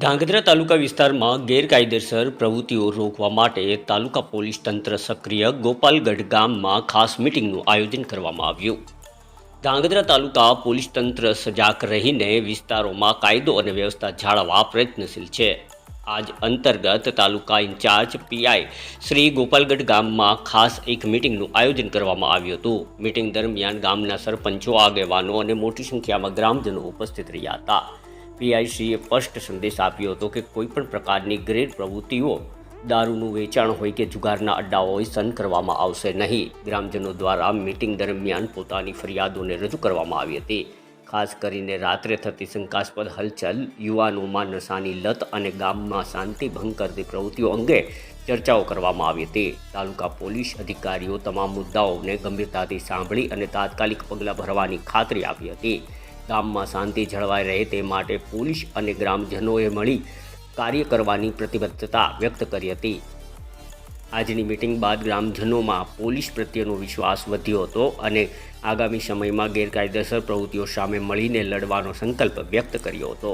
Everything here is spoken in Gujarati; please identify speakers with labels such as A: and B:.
A: ધાંગધ્રા તાલુકા વિસ્તારમાં ગેરકાયદેસર પ્રવૃત્તિઓ રોકવા માટે તાલુકા પોલીસ તંત્ર સક્રિય ગોપાલગઢ ગામમાં ખાસ મિટિંગનું આયોજન કરવામાં આવ્યું. ધાંગધ્રા તાલુકા પોલીસ તંત્ર સજાગ રહીને વિસ્તારોમાં કાયદો અને વ્યવસ્થા જાળવવા પ્રયત્નશીલ છે. આજ અંતર્ગત તાલુકા ઇન્ચાર્જ પીઆઈ શ્રી ગોપાલગઢ ગામમાં ખાસ એક મિટિંગનું આયોજન કરવામાં આવ્યું હતું. મિટિંગ દરમિયાન ગામના સરપંચો, આગેવાનો અને મોટી સંખ્યામાં ગ્રામજનો ઉપસ્થિત રહ્યા હતા. પીઆઈસીએ સ્પષ્ટ સંદેશ આપ્યો હતો કે કોઈપણ પ્રકારની ગ્રેડ પ્રવૃત્તિઓ દારૂનું વેચાણ હોય કે જુગારના અડ્ડાઓ સહન કરવામાં આવશે નહીં. ગ્રામજનો દ્વારા મિટિંગ દરમિયાન પોતાની ફરિયાદોને રજૂ કરવામાં આવી હતી. ખાસ કરીને રાત્રે થતી શંકાસ્પદ હલચલ, યુવાનોમાં નશાની લત અને ગામમાં શાંતિ ભંગ કરતી પ્રવૃત્તિઓ અંગે ચર્ચાઓ કરવામાં આવી હતી. તાલુકા પોલીસ અધિકારીઓ તમામ મુદ્દાઓને ગંભીરતાથી સાંભળી અને તાત્કાલિક પગલાં ભરવાની ખાતરી આપી હતી. ગામમાં શાંતિ જળવાઈ રહે તે માટે પોલીસ અને ગ્રામજનોએ મળી કાર્ય કરવાની પ્રતિબદ્ધતા વ્યક્ત કરી હતી. આજની મિટિંગ બાદ ગ્રામજનોમાં પોલીસ પ્રત્યેનો વિશ્વાસ વધ્યો હતો અને આગામી સમયમાં ગેરકાયદેસર પ્રવૃત્તિઓ સામે મળીને લડવાનો સંકલ્પ વ્યક્ત કર્યો હતો.